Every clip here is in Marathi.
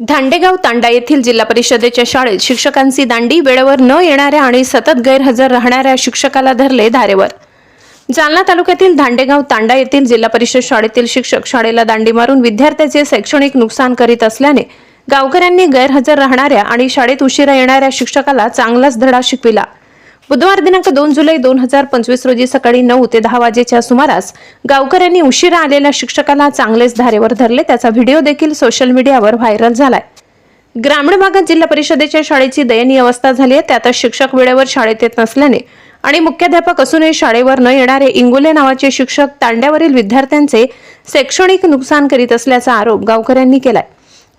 धांडेगाव तांडा येथील जिल्हा परिषदेच्या शाळेत शिक्षकांची दांडी वेळेवर न येणाऱ्या आणि सतत गैरहजर राहणाऱ्या शिक्षकाला धरले धारेवर. जालना तालुक्यातील धांडेगाव तांडा येथील जिल्हा परिषद शाळेतील शिक्षक शाळेला दांडी मारून विद्यार्थ्याचे शैक्षणिक नुकसान करीत असल्याने गावकऱ्यांनी गैरहजर राहणाऱ्या आणि शाळेत उशिरा येणाऱ्या शिक्षकाला चांगलाच धडा शिकविला. बुधवार दिनांक दोन जुलै दोन हजार पंचवीस रोजी सकाळी नऊ ते दहा वाजेच्या सुमारास गावकऱ्यांनी उशिरा आलेल्या शिक्षकाला चांगलेच धारेवर धरले. त्याचा व्हिडिओ देखील सोशल मीडियावर व्हायरल झालाय. ग्रामीण भागात जिल्हा परिषदेच्या शाळेची दयनीय अवस्था झाली आहे. त्यातच शिक्षक वेळेवर शाळेत येत नसल्याने आणि मुख्याध्यापक असूनही शाळेवर न येणारे इंगोले नावाचे शिक्षक तांड्यावरील विद्यार्थ्यांचे शैक्षणिक नुकसान करीत असल्याचा आरोप गावकऱ्यांनी केलाय.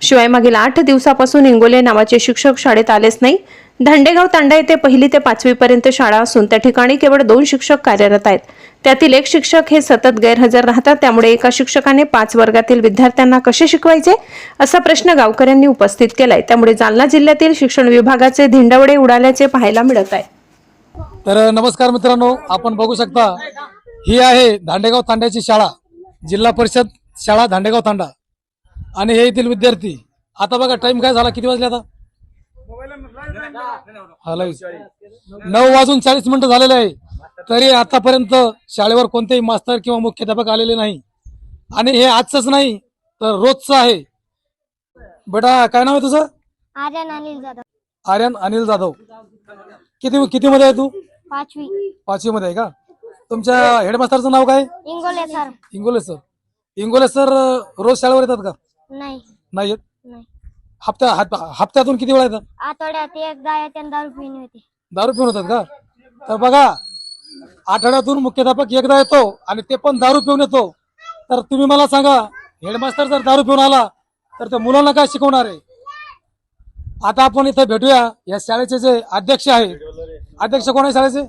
शिवाय मागील आठ दिवसापासून इंगोले नावाचे शिक्षक शाळेत आलेच नाही. धांडेगाव तांडा येथे पहिली ते पाचवी पर्यंत शाळा असून त्या ठिकाणी केवळ दोन शिक्षक कार्यरत आहेत. त्यातील एक शिक्षक हे सतत गैरहजर राहतात. त्यामुळे एका शिक्षकाने पाच वर्गातील विद्यार्थ्यांना कसे शिकवायचे? असा प्रश्न गावकऱ्यांनी उपस्थित केलाय. त्यामुळे जालना जिल्ह्यातील शिक्षण विभागाचे धिंडवडे उडाल्याचे पाहायला मिळत आहे. तर नमस्कार मित्रांनो. आपण बघू शकता ही आहे धांडेगाव तांड्याची शाळा. जिल्हा परिषद शाळा धांडेगाव तांडा. आणि हे येथील विद्यार्थी आता बघा टाइम काय झाला? किती वाजले आता? हा. नऊ वाजून चाळीस मिनिटं झालेले आहे. तरी आतापर्यंत शाळेवर कोणतेही मास्तर किंवा मुख्याध्यापक आलेले नाही. आणि हे आजच नाही तर रोजचं आहे. बेटा काय नाव आहे तुझं? आर्यन अनिल जाधव. आर्यन अनिल जाधव. किती किती मध्ये आहे तू? पाचवी. पाचवी मध्ये आहे का? तुमच्या हेडमास्टरचं नाव काय? Ingole sir. Ingole sir. Ingole sir रोज शाळेवर येतात का? नाही. नाही येत नाही. हप्त्या हप- हप्त्यातून किती वेळा येतात? आठवड्यात एकदा येते आणि दारू पिऊन होते दारू पिऊन येतात का? तर बघा आठवड्यातून मुख्याध्यापक एकदा येतो आणि ते पण दारू पिऊन येतो. तर तुम्ही मला सांगा हेडमास्टर जर दारू पिऊन आला तर त्या मुलांना काय शिकवणार आहे? आता आपण इथे भेटूया. या शाळेचे जे अध्यक्ष आहे अध्यक्ष कोण आहे शाळेचे?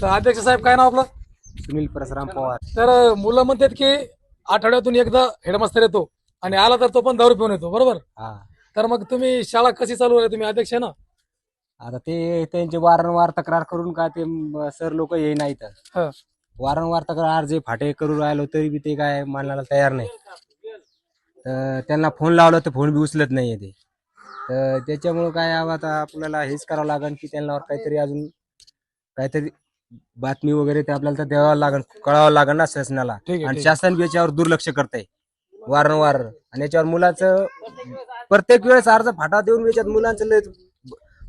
तर अध्यक्ष साहेब काय नाव आपलं? सुनील परशुराम पवार. तर मुलं म्हणतात की आठवड्यातून एकदा हेडमास्तर येतो आणि आला तर तो पण दारू पिऊन येतो बरोबर? हा. तर मग तुम्ही शाळा कशी चालू आहे? तुम्ही अध्यक्ष आहे ना? आता ते त्यांचे वारंवार तक्रार करून का ते सर लोक ये नाहीत. हा. वारंवार तक्रार जे फाटे करू राहिलो तरी बी ते काय मानायला तयार नाही. तर त्यांना फोन लावला तर फोन बी उचलत नाहीये ते. तर त्याच्यामुळं काय आता आपल्याला हेच करावं लागेल की त्यांना काहीतरी अजून काहीतरी बातमी वगैरे ते आपल्याला तर द्यावं लागेल कळावं लागेल ना शासनाला. ठीक आहे, आणि ठीक आहे. शासन बी याच्यावर दुर्लक्ष करतंय. वारंवार. आणि याच्यावर मुलाचं प्रत्येक वेळेस अर्ज फाटा देऊन याच्यात मुलांचं लय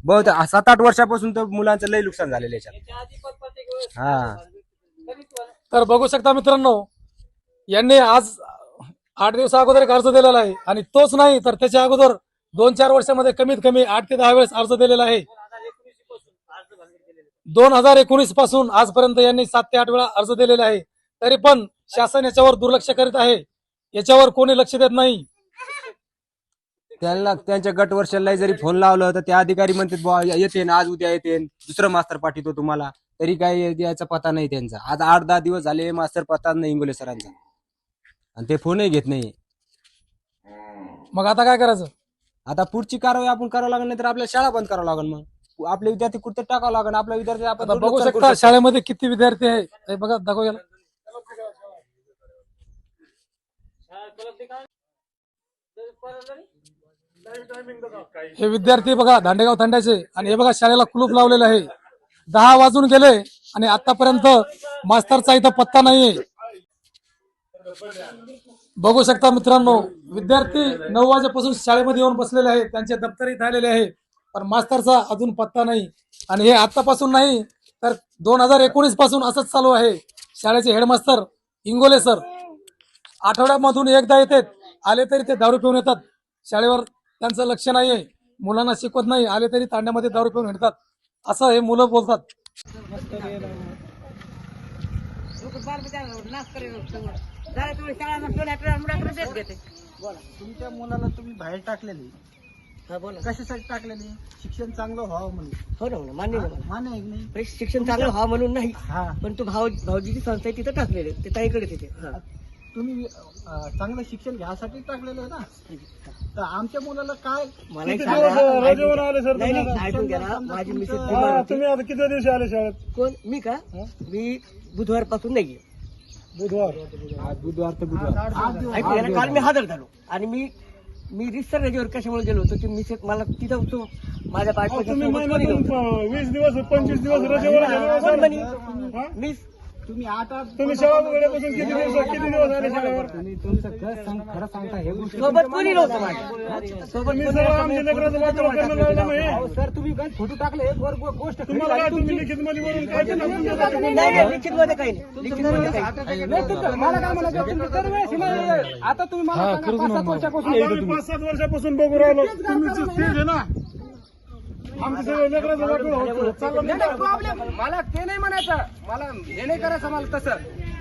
बहुत सात आठ वर्षापासून तर मुलांचं लय नुकसान झालेलं आहे याच्यात. हा. तर बघू शकता मित्रांनो यांनी आज आठ दिवसा अगोदर एक अर्ज दिलेला आहे. आणि तोच नाही तर त्याच्या अगोदर दोन चार वर्षामध्ये कमीत कमी आठ ते दहा वेळेस अर्ज दिलेला आहे. दोन हजार एकोणीसपासून आजपर्यंत यांनी सात ते आठ वेळा अर्ज दिलेला आहे. तरी पण शासन याच्यावर दुर्लक्ष करीत आहे. याच्यावर कोणी लक्ष देत नाही. त्यांना त्यांच्या गट वर्षाला जरी फोन लावलं तर ते अधिकारी म्हणतात बुवा येते आज उद्या येते. दुसरं मास्तर पाठवतो तुम्हाला. तरी काय द्यायचा पता नाही त्यांचा. आज आठ दहा दिवस झाले मास्तर पता नाही इंगोले सरांचा. आणि ते फोनही घेत नाही. मग आता काय करायचं? आता पुढची कारवाई आपण करावं लागेल नाही तर आपल्याला शाळा बंद करावं लागेल मग. आपले विद्यार्थी कुठे टाकावं लागेल आपला विद्यार्थी आपण आता बघू करू शकता शकतो. शाळेमध्ये किती विद्यार्थी आहे? हे बघा दाखव याला. हे विद्यार्थी बघा दांडेगाव तांड्याचे आणि हे बघा शाळेला कुलूप लावलेलं आहे. दहा वाजून गेले आणि आतापर्यंत मास्तरचा इथं पत्ता नाहीये. बघू शकता मित्रांनो विद्यार्थी नऊ वाजेपासून शाळेमध्ये येऊन बसलेले आहेत. त्यांचे दप्तर इथे आलेले आहे. पण मास्तरचा अजून पत्ता नाही. आणि हे आतापासून नाही तर दोन हजार एकोणीसपासून असंच चालू आहे. शाळेचे हेडमास्तर इंगोले सर. आठवड्यामधून एकदा येतात आले तरी ते दारू पिऊन येतात. शाळेवर त्यांचं लक्ष नाहीये मुलांना शिकवत नाही आले तरी तांड्यामध्ये दारू पिऊन येतात असं हे मुलं बोलतात. तुमच्या मुलाला तुम्ही बाहेर टाकलेली. कशासाठी टाकलेली? शिक्षण चांगलं व्हावं म्हणून. हो ना हो ना, मान्य मला. मान्य आहे की नाही? पण शिक्षण चांगलं व्हा म्हणून नाही. हा. पण तो भाव भाऊजीची संस्था आहे तिथं टाकलेले ते ताईकडे तिथे हा. तुम्ही अं, चांगलं शिक्षण घ्यासाठी टाकलेलं आहे ना? तर आमच्या मुलाला काय मला एक किती सांगा, दिवस, अं, ऐकून- रजेवर आले सर नाही, नाही, तुम्ही? ऐकून घ्या ना. समजा माझी तुमचं- मिसेस हा, होती. तुम्ही आता किती दिवशी आले शाळेत? कोण? मी का? मी बुधवारपासून नाहीये आज बुधवार तर बुधवार. ना? काल मी हजर झालो. आणि मी मी रिसर रेडिओवर कशामुळे गेलो होतो की मी मला तिथं तो माझ्या बायकोच्या सोबत कोणी नव्हतं. वीस दिवस पंचवीस दिवस रजेवर गेले? मी तुम्ही आठ आठ तुम्ही शाळा उघडल्यापासून किती दिवस किती दिवस झाले शाळेवर तुम्ही तुमचं खरं सांग खरं सांगता हे गोष्ट सोबत कोणी नव्हतं माझ्या. सोबत तुम्ही कोणी सगळं नव्हतं. आमच्या लेकराचं वाटोळं करणं लावलं नाही अहो, सर तुम्ही काय फोटो टाकले एक वर गोष्ट तुम्हाला काय. तुम्ही लिखित मध्ये वरून काय नाही नाही लिखित मध्ये काही नाही. लिखित मध्ये काही नाही. नाही, तुमचं- मला काय म्हणायचं? तुमचं दरवेळेस नाही, आता तुम्ही मला सांगा, पाच सात वर्षापासून. पाच सात बघू राहिलो. तुम्ही आहे ना आमचं सगळं लेकराचं वाटोळं होतं. चाललं नाही नाही प्रॉब्लेम मला ते नाही म्हणायचं. मला हे नाही करायचं मला तसं.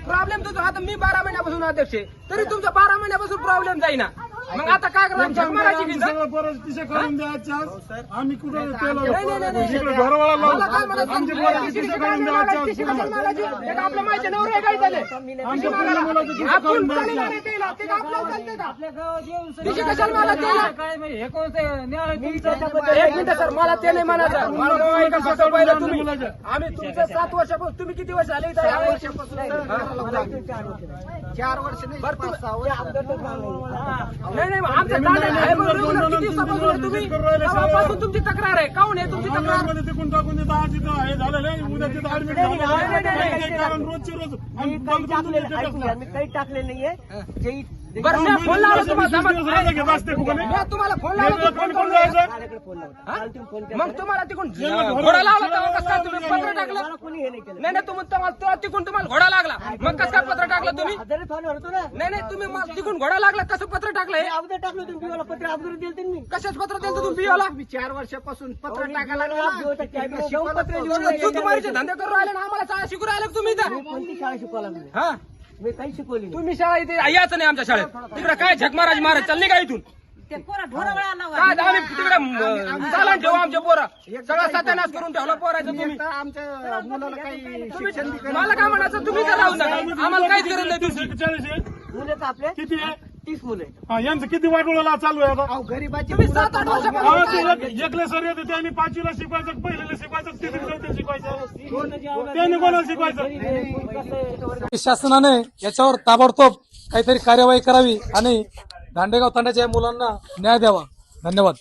प्रॉब्लेम तुझा. आता मी बारा महिन्यापासून अध्यक्ष आहे. तरी तुमचा बारा महिन्यापासून प्रॉब्लेम जाईना. मग आता काय करायचं झक मारायची की आम्ही सगळं परिस्थिती काढून द्यायच्या आज. आम्ही कुठं केलं. इकडे घरवाला मला काय म्हणायचं आमची काढून आज. ते का आपलं माहिती नवरे आहे काय झाले आमच्या मुला मुलाचं तिशी आपण काढून चालेल द्यायचं. अरे त्याला, ते का आपल्याला चालतंय का? तिशी कशाला मारायची त्याला? एक मिनिट सर मला ते नाही म्हणायचं मला पहिलं तुम्ही आम्ही तुमचं सात वर्षापासून तुम्ही किती वर्ष आले? या वर्षापासून चार वर्ष नाही बरं, तुम्ही-. नाही नाही आमच्या तांड्यात आहे बरं, regular किती दिवसापासून आहे तुम्ही? तेव्हापासून तुमची तक्रार आहे. काऊन आहे तुमची तक्रार? मध्ये तिकून टाकून देता? आज इथं हे झालेलं आहे. उद्या तिथं ऍडमिट नाही, नाही, नाही, नाही, झालं नाही. कारण रोजचे रोज. मी आम्ही काही टाकलेलं मी टाकलेलं नाहीये. जे बरं मी फोन लावला तुम्हाला. वीस दिवस रजा घेत असते कुठे मी तुम्हाला फोन लावला तुम्ही फोन जायचं माझ्याकडे फोन नव्हता काल तुम्ही फोन केला मग तुम्हाला तिकून घोडा लावला पत्र टाकलं. हे नाही केलं. नाही तुम्ही तुम्हाला तिकून तुम्हाला घोडा लागला. मग कसं काय पत्र टाकलं तुम्ही? नाही नाही तुम्ही मला तिकून घोडा लागला कसं पत्र टाकलं हे अगोदर टाकलं तुम्ही पिवाला पत्र अगोदर दिलं तुम्ही कशाच पत्र दिलं तुम्ही चार वर्षापासून पत्र टाकायला मी लागला. दिवस ना. कॅबिनेट जाऊन पत्र लिहून तुम्ही द्यायचं. तुम्हारीचे धंदे करून राहिले ना आम्हाला शाळा शिकू राहिले तुम्ही कोणती शाळा शिकवायला हा. मी काही शिकवली नाही. तुम्ही शाळा इथे यायचं नाही आमच्या शाळेत. तिकडे काय झक महाराज महाराज चालली का इथून. काय आम्ही तिकडे म, चालन ठेवू आमच्या पोरा? सगळा सत्यानाश करून ठेवला पोरायचं तुम्ही. आता आमच्या मुलाला काही तुम्ही मला काय म्हणायचं? तुम्ही तर राहू नका आम्हाला काहीच गरज नाही तुमची. चाळीस आहे? मुलं तर आपले. किती आहे? तीस मुलं आहेत. हा, यांचं किती वाटोळा चालू आहे आता? अहो, गरीबाची तुम्ही मुलं सात आठ तर वर्षापासून ते एक- एकले सर येते त्यांनी पाचवीला शिकवायचं पहिलेला शिकवायचं चौथीला शिकवायचं. त्यांनी कोणाला शिकवायचं? शासनाने याच्यावर ताबडतोब काहीतरी कार्यवाही करावी आणि दांडेगाव तांड्याच्या या मुलांना न्याय द्यावा. धन्यवाद.